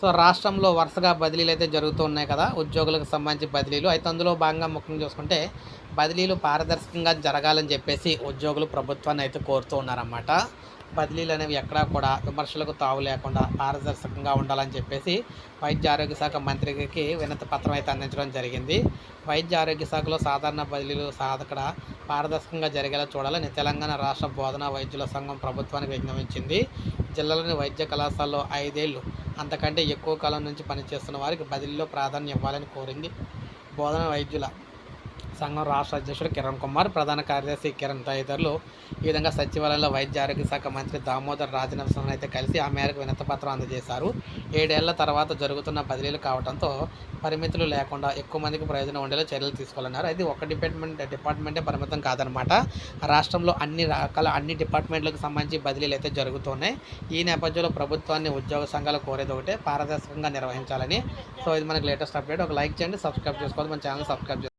So రాష్ట్రంలో వరుసగా బదిలీలు అయితే జరుగుతూ ఉన్నాయి కదా ఉద్యోగులకు సంబంధించి బదిలీలు. అయితే అందులో భాగంగా ముఖ్యంగా చూసుకుంటే బదిలీలు పారదర్శకంగా జరగాలని చెప్పేసి ఉద్యోగులు ప్రభుత్వాన్ని అయితే కోరుతూ ఉన్నారన్నమాట. బదిలీలు అనేవి ఎక్కడా కూడా విమర్శలకు తావు లేకుండా పారదర్శకంగా ఉండాలని చెప్పేసి వైద్య ఆరోగ్య శాఖ మంత్రికి వినతి పత్రం అయితే అందించడం జరిగింది. వైద్య ఆరోగ్య శాఖలో సాధారణ బదిలీలు సాధకడ పారదర్శకంగా జరిగేలా చూడాలని తెలంగాణ రాష్ట్ర బోధనా వైద్యుల సంఘం ప్రభుత్వానికి విజ్ఞాపించింది జిల్లాలోని వైద్య కళాశాలలో ఐదేళ్ళు అంతకంటే ఎక్కువ కాలం నుంచి పనిచేస్తున్న వారికి బదిలీలో ప్రాధాన్యం ఇవ్వాలని కోరింది బోధన వైద్యుల సంఘం రాష్ట్ర అధ్యక్షుడు కిరణ్ కుమార్ ప్రధాన కార్యదర్శి కిరణ్ తదితరులు ఈ విధంగా సచివాలయంలో వైద్య ఆరోగ్య శాఖ మంత్రి దామోదర్ రాజనరసింహన్ అయితే కలిసి ఆ మేరకు వినతిపత్రం అందజేశారు. ఏడేళ్ళ తర్వాత జరుగుతున్న బదిలీలు కావడంతో పరిమితులు లేకుండా ఎక్కువ మందికి ప్రయోజనం ఉండేలా చర్యలు తీసుకోవాలన్నారు. అది ఒక డిపార్ట్మెంట్ డిపార్ట్మెంటే పరిమితం కాదనమాట రాష్ట్రంలో అన్ని రకాల అన్ని డిపార్ట్మెంట్లకు సంబంధించి బదిలీలు అయితే జరుగుతున్నాయి. ఈ నేపథ్యంలో ప్రభుత్వాన్ని ఉద్యోగ సంఘాలు కోరేది ఒకటే పారదర్శకంగా నిర్వహించాలని. సో ఇది మనకి లేటెస్ట్ అప్డేట్. ఒక లైక్ చేయండి సబ్స్క్రైబ్ చేసుకోవాలి మన ఛానల్ సబ్స్క్రైబ్